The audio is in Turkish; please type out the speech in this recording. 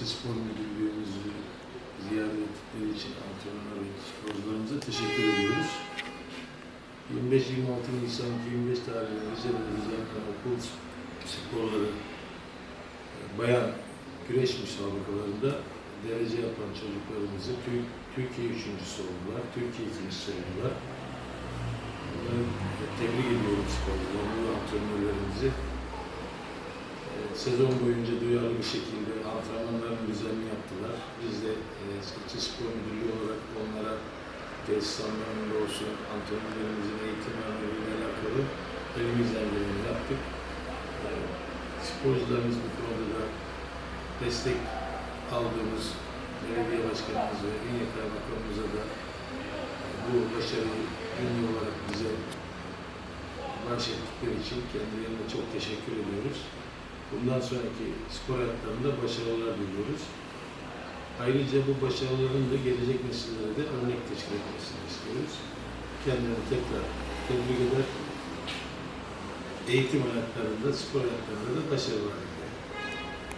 İlçe Spor Müdürlüğümüzü ziyaret ettikleri için antrenörler ve sporcularımıza teşekkür ediyoruz. 25-26 Nisan 2025 tarihinde Rize'de düzenlenen okul sporları e, bayan güreş müsabakalarında derece yapan çocuklarımızı Tür- Türkiye üçüncüsü oldular, Türkiye ikincisi oldular. Onları tebrik ediyorum sporcularımı ve antrenörlerimizi. Sezon boyunca duyarlı bir şekilde antrenmanların düzenli yaptılar. Biz de e, İlçe Spor Müdürlüğü olarak onlara tesis olsun, antrenörlerimizin eğitim anlamıyla alakalı elimizden geleni yaptık. E, sporcularımız bu konuda da destek aldığımız belediye başkanımız ve Ünye Kaymakamımıza da e, bu başarıyı ünlü olarak bize bahşettikleri için kendilerine çok teşekkür ediyoruz. Bundan sonraki spor hayatlarında başarılar diliyoruz. Ayrıca bu başarıların da gelecek nesillere de örnek teşkil etmesini istiyoruz. Kendilerini tekrar tebrik eder. Eğitim hayatlarında, spor hayatlarında da başarılar diliyorum.